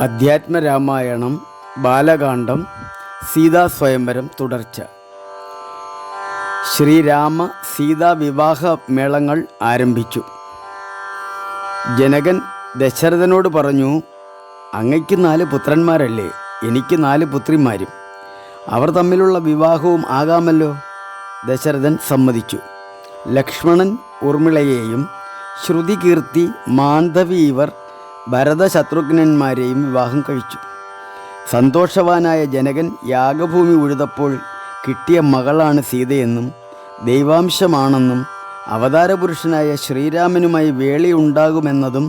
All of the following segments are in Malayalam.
അധ്യാത്മരാമായണം ബാലകാന്ഡം സീതാസ്വയംവരം തുടർച്ച. ശ്രീരാമ സീതാ വിവാഹ മേളങ്ങൾ ആരംഭിച്ചു. ജനകൻ ദശരഥനോട് പറഞ്ഞു അങ്ങയ്ക്ക് നാല് പുത്രന്മാരല്ലേ? എനിക്ക് നാല് പുത്രിമാരും. അവർ തമ്മിലുള്ള വിവാഹവും ആകാമല്ലോ? ദശരഥൻ സമ്മതിച്ചു. ലക്ഷ്മണൻ ഉർമിളയെയും ശ്രുതികീർത്തി മാന്ധവി ഇവർ ഭരതശത്രുഘ്നന്മാരെയും വിവാഹം കഴിച്ചു. സന്തോഷവാനായ ജനകൻ യാഗഭൂമി ഉഴുതപ്പോൾ കിട്ടിയ മകളാണ് സീതയെന്നും ദൈവാംശമാണെന്നും അവതാരപുരുഷനായ ശ്രീരാമനുമായി വേളിയുണ്ടാകുമെന്നതും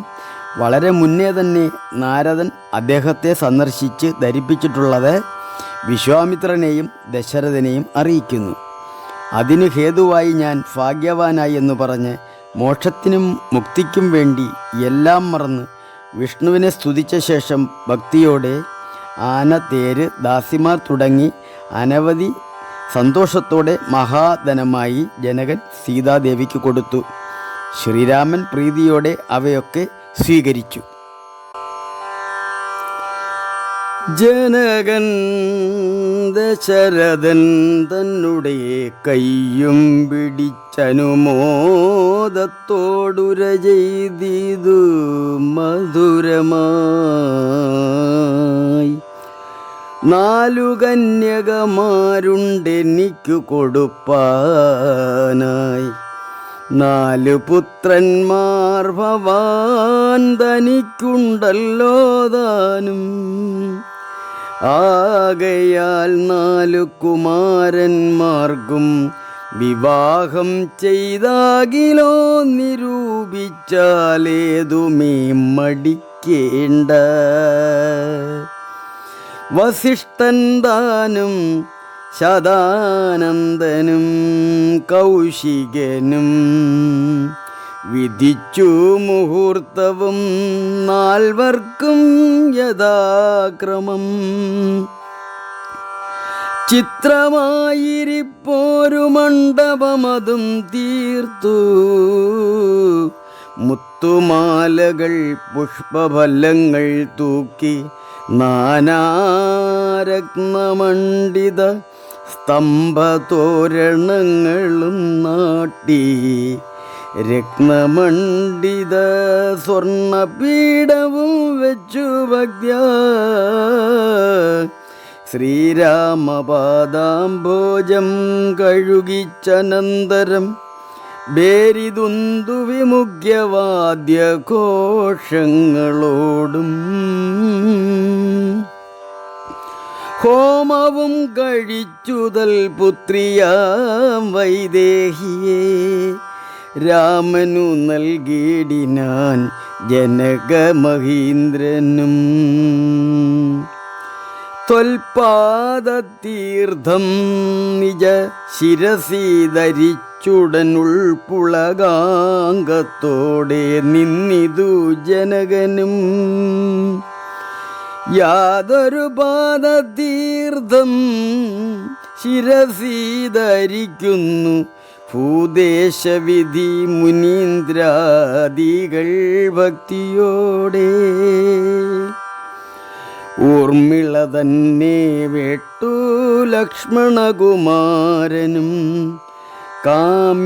വളരെ മുന്നേ തന്നെ നാരദൻ അദ്ദേഹത്തെ സന്ദർശിച്ച് ധരിപ്പിച്ചിട്ടുള്ളത് വിശ്വാമിത്രനെയും ദശരഥനെയും അറിയിക്കുന്നു. അതിനു ഹേതുവായി ഞാൻ ഭാഗ്യവാനായി എന്ന് പറഞ്ഞ് മോക്ഷത്തിനും മുക്തിക്കും വേണ്ടി എല്ലാം മറന്ന് വിഷ്ണുവിനെ സ്തുതിച്ച ശേഷം ഭക്തിയോടെ ആന തേര് ദാസിമാർ തുടങ്ങി അനവധി സന്തോഷത്തോടെ മഹാധനമായി ജനകൻ സീതാദേവിക്ക് കൊടുത്തു. ശ്രീരാമൻ പ്രീതിയോടെ അവയൊക്കെ സ്വീകരിച്ചു. ജനകൻ ദശരഥൻ തന്നുടേ കയ്യും പിടിച്ചനുമോദത്തോടുര ചെയ്തീതു മധുരമായി. നാലു കന്യകമാരുണ്ടെനിക്കു കൊടുപ്പാനായി. നാല് പുത്രന്മാർ ഭവാൻ തനിക്കുണ്ടല്ലോ താനും. ആകയാൽ നാലു കുമാരന്മാർക്കും വിവാഹം ചെയ്താകിലോ നിരൂപിച്ചാലേതുമേ മടിക്കേണ്ട. വസിഷ്ഠൻ താനും ശതാനന്ദനും കൗശികനും വിധിച്ചു മുഹൂർത്തവും നാൽവർക്കും യഥാക്രമം. ചിത്രമായിരിപ്പോരു മണ്ഡപമതും തീർത്തു. മുത്തുമാലകൾ പുഷ്പഫലങ്ങൾ തൂക്കി നാനാരത്നമണ്ഡിത സ്തംഭതോരണങ്ങളും നാട്ടി രത്നമണ്ഡിത സ്വർണപീഠവും വെച്ചു ഭക്യ ശ്രീരാമപാദാംഭോജം കഴുകിച്ചനന്തരം ബേരിതുന്തു വിമുഖ്യവാദ്യഘോഷങ്ങളോടും ഹോമവും കഴിച്ചുതൽ പുത്രിയാം വൈദേഹിയെ. രാമനു നൽകിയിടിനാൻ ജനകമഹീന്ദ്രനും. ത്വൽപാദതീർത്ഥം നിജ ശിരസി ധരിച്ചുടൻ ഉൾപ്പുളകാംഗത്തോടെ നിന്നിതു ജനകനും. യാതൊരു പാദതീർത്ഥം ശിരസീധരിക്കുന്നു ഭൂദേശവിധി മുനീന്ദ്രാദികൾ ഭക്തിയോടെ. ഊർമിള തന്നെ വെട്ടു ലക്ഷ്മണകുമാരനും കാമ്യാങ്കിമാരാം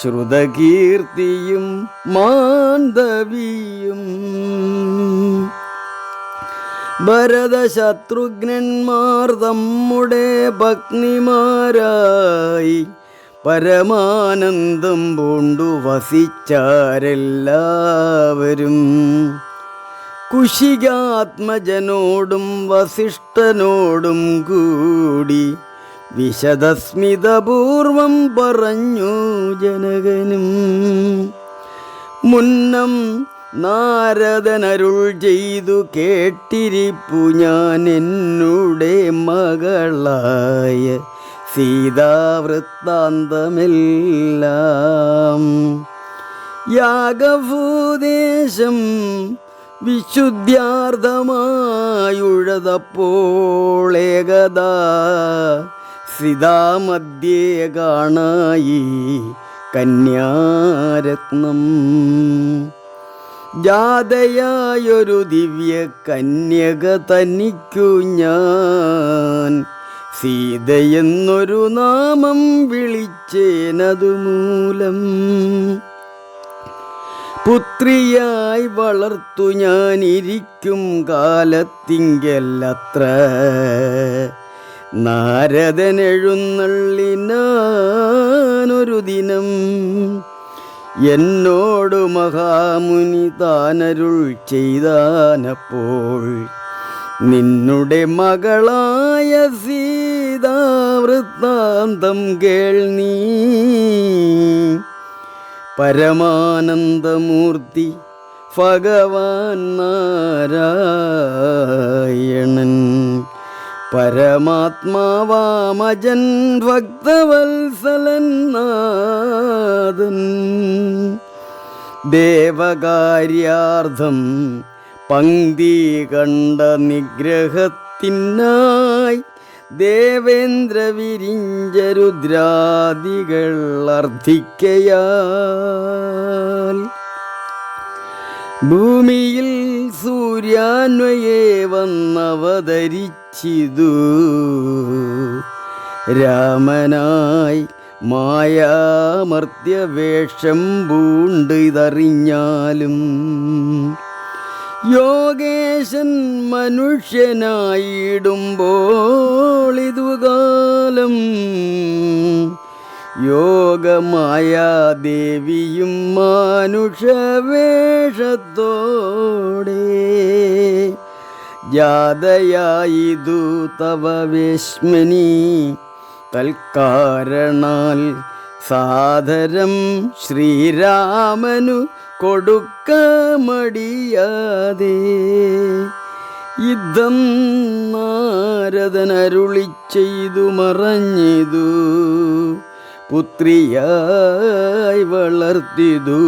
ശ്രുതകീർത്തിയും മാന്ധവിയും ഭരതശത്രുഘ്നന്മാർ തമ്മുടെ ഭഗ്നിമാരായി പരമാനന്ദം പൂണ്ടു വസിച്ചാരെല്ലാവരും. കുശികാത്മജനോടും വസിഷ്ഠനോടും കൂടി വിശദസ്മിതപൂർവം പറഞ്ഞു ജനകനും. മുന്നം നാരദനരുൾ ചെയ്തു കേട്ടിരിപ്പു ഞാൻ എന്നുടെ മകളായ സീതാവൃത്താന്തമെല്ലാം. യാഗഭൂദേശം വിശുദ്ധ്യാർത്ഥമായുഴതപ്പോൾ ഏകദാ സിതാമധ്യേ കാണായി കന്യാരത്നം. ജാതയായൊരു ദിവ്യ കന്യക തനിക്കു ഞാൻ. സീതയെന്നൊരു നാമം വിളിച്ചേനതു മൂലം പുത്രിയായി വളർത്തു ഞാനിരിക്കും കാലത്തിങ്കല്ലത്ര നാരദനെഴുന്നള്ളിനാനൊരു ദിനം. എന്നോട് മഹാമുനി താനരുൾ ചെയ്താനപ്പോൾ നിന്നുടെ മകളായ സീതാവൃത്താന്തം കേൾ നീ പരമാനന്ദമൂർത്തി ഭഗവാൻ നാരായണൻ. പരമാത്മാവാമജൻ ഭക്തവത്സലൻ നാഥൻ ദേവകാര്യാർത്ഥം പങ്ക്തി കണ്ട നിഗ്രഹത്തിനായി ദേവേന്ദ്ര വിരിഞ്ച രുദ്രാദികൾ അർത്ഥിക്കയാൽ ഭൂമിയിൽ സൂര്യാന്വയെ വന്നവതരിച്ചിതു രാമനായി മായാമർത്യവേഷം പൂണ്ട് ഇതറിഞ്ഞാലും യോഗേശൻ മനുഷ്യനായിടുമ്പോൾ ഇതുകാലം യോഗമായ ദേവിയും മാനുഷവേഷത്തോടെ ജാതയായിതു തവ വേശ്മനി തൽക്കാരണാൽ സാദരം ശ്രീരാമനു കൊടുക്ക മടിയാതെ യുദ്ധം നാരദനരുളി ചെയ്തു മറഞ്ഞിതു. പുത്രിയായി വളർത്തിതു.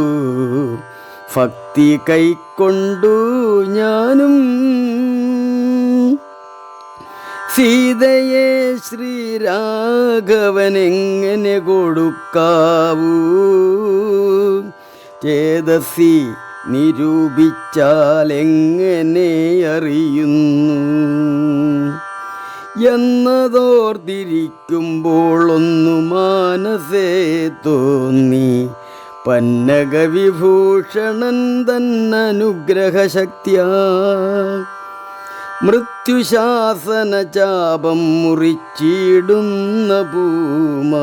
ഭക്തി കൈക്കൊണ്ടു ഞാനും സീതയെ ശ്രീരാഘവനെങ്ങനെ കൊടുക്കാവൂ? ചേതസി നിരൂപിച്ചാൽ എങ്ങനെ അറിയുന്നു? എന്നതോർത്തിരിക്കുമ്പോൾ ഒന്നു മാനസേ തോന്നി. പന്നകവിഭൂഷണൻ തന്നനുഗ്രഹശക്തിയാ. മൃത്യുശാസന ചാപം മുറിച്ചിടുന്ന പൂമാൻ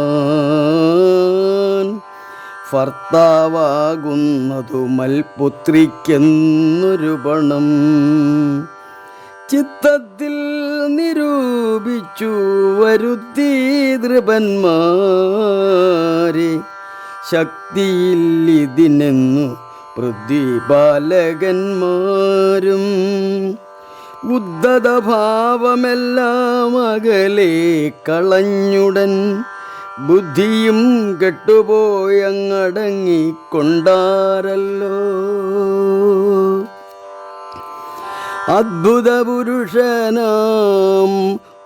ഭർത്താവാകുന്നതു മൽപുത്രിക്കെന്നൊരു പണം ചിത്തത്തിൽ നിരൂപിച്ചു വരുത്തി നൃപന്മാരെ. ശക്തിയില്ലിതിനെന്നു പൃഥ്വിബാലകന്മാരും ഉദ്ധതഭാവമെല്ലാം അകലെ കളഞ്ഞുടൻ ബുദ്ധിയും കെട്ടുപോയങ്ങടങ്ങിക്കൊണ്ടാരല്ലോ. അദ്ഭുത പുരുഷനാം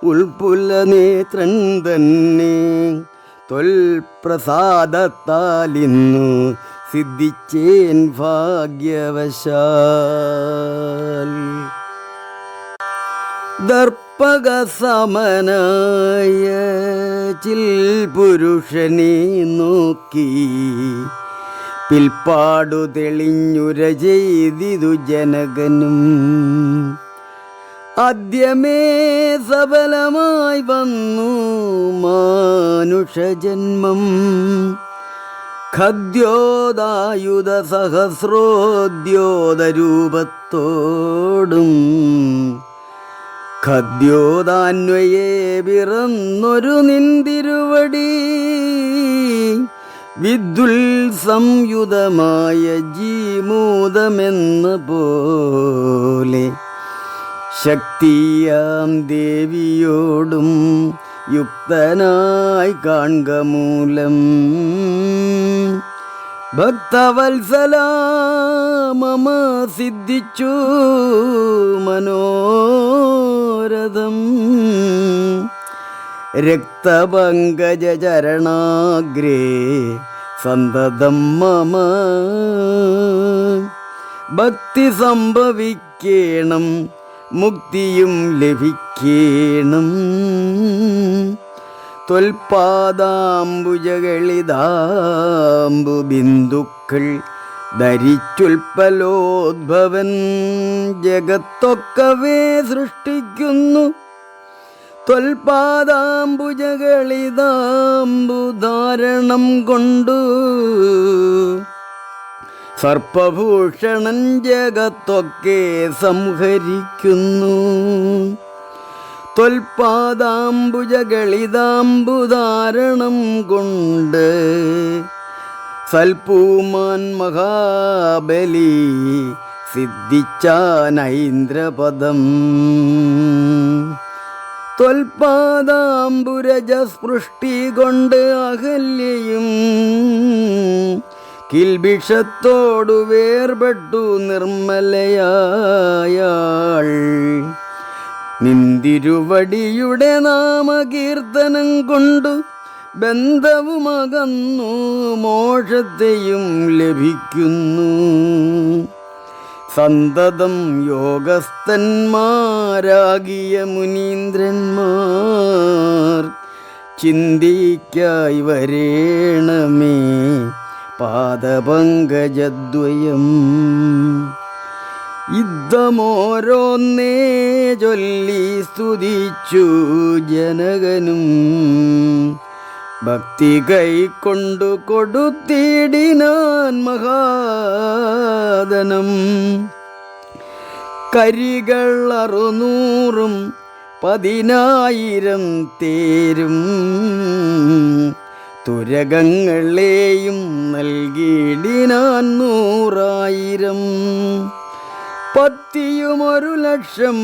ഉൾപുല നേത്രൻ തന്നെ തൊൽപ്രസാദത്താലിന്നു സിദ്ധിച്ചേൻ ഭാഗ്യവശാൽ. ദർപ്പക സമനായ ചിൽ പുരുഷനെ നോക്കി പിൽപ്പാടു തെളിഞ്ഞുര ചെയ്തിതു ജനകനും. ആദ്യമേ സഫലമായി വന്നു മാനുഷജന്മം. ഖദ്യോദായുധ സഹസ്രോദ്യോതരൂപത്തോടും ഖദ്യോദാന്വയെ പിറന്നൊരു നിന്തിരുവടി. വിദ്യുൽ സംയുതമായ ജീമൂതമെന്ന പോലെ ശക്തിയാം ദേവിയോടും യുക്തനായി കാൺക മൂലം. ഭക്തവത്സല മമ സിദ്ധിച്ചു രക്തപങ്കജരണാഗ്രേ സന്തതം മമ. ഭക്തി സംഭവിക്കേണം മുക്തിയും ലഭിക്കേണം. തൊൽപാദാംബുജകളിതാംബുബിന്ദുക്കൾ ധരിച്ചുൽപ്പലോദ്ഭവൻ. ജഗത്തൊക്കവേ സൃഷ്ടിക്കുന്നു ത്വൽപാദാംബുജകളിതാംബു ധാരണം കൊണ്ടു സർപ്പഭൂഷണൻ ജഗത്തൊക്കെ സംഹരിക്കുന്നു. ത്വൽപാദാംബുജകളിതാംബുധാരണം കൊണ്ട് സൽപൂമാൻ മഹാബലി സിദ്ധിച്ചാനൈന്ദ്രപദം ത്വൽപാദാംബുരജസ്പൃഷ്ടി കൊണ്ട് അഹല്യയും കിൽബിഷത്തോടു വേർപെട്ടു നിർമ്മലയായാൾ. നിന്തിരുവടിയുടെ നാമകീർത്തനം കൊണ്ടു ബന്ധവുമകന്നു മോഷത്തെയും ലഭിക്കുന്നു. സന്തതം യോഗസ്ഥന്മാരാകിയ മുനീന്ദ്രന്മാർ ചിന്തിക്കായി വരേണമേ പാദപങ്കജദ്വയം. യുദ്ധമോരോന്നേ ചൊല്ലി സ്തുതിച്ചു ജനകനും ഭക്തി കൈക്കൊണ്ടു കൊടുത്തിടിനാൻ മഹാദനം. കരികൾ അറുനൂറും പതിനായിരം തേരും. തുരകങ്ങളെയും നൽകിയിടിനാൻ നൂറായിരം. പത്തിയും ഒരു ലക്ഷം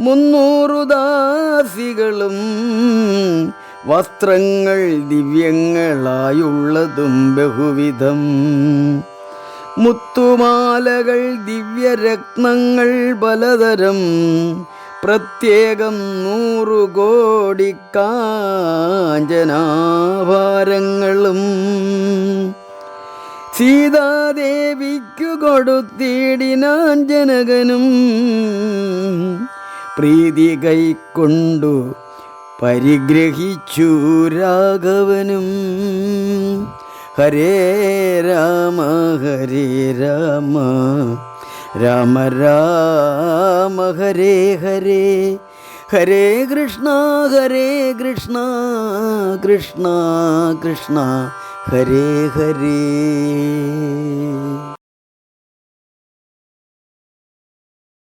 മുന്നൂറു ദാസികളും വസ്ത്രങ്ങൾ ദിവ്യങ്ങളായുള്ളതും ബഹുവിധം. മുത്തുമാലകൾ ദിവ്യരത്നങ്ങൾ പലതരം. പ്രത്യേകം നൂറു കോടി കാഞ്ചനാഭാരങ്ങളും. സീതാദേവിക്കു കൊടുത്തിടിനാഞ്ജനകനും. പ്രീതി കൈക്കൊണ്ടു പരിഗ്രഹിച്ചു രാഘവനും. ഹരേ രാമ ഹരേ രാമ. രാമ രാമ ഹരേ ഹരേ. ഹരേ കൃഷ്ണ ഹരേ കൃഷ്ണ കൃഷ്ണ കൃഷ്ണ. ഹരേ ഹരേ.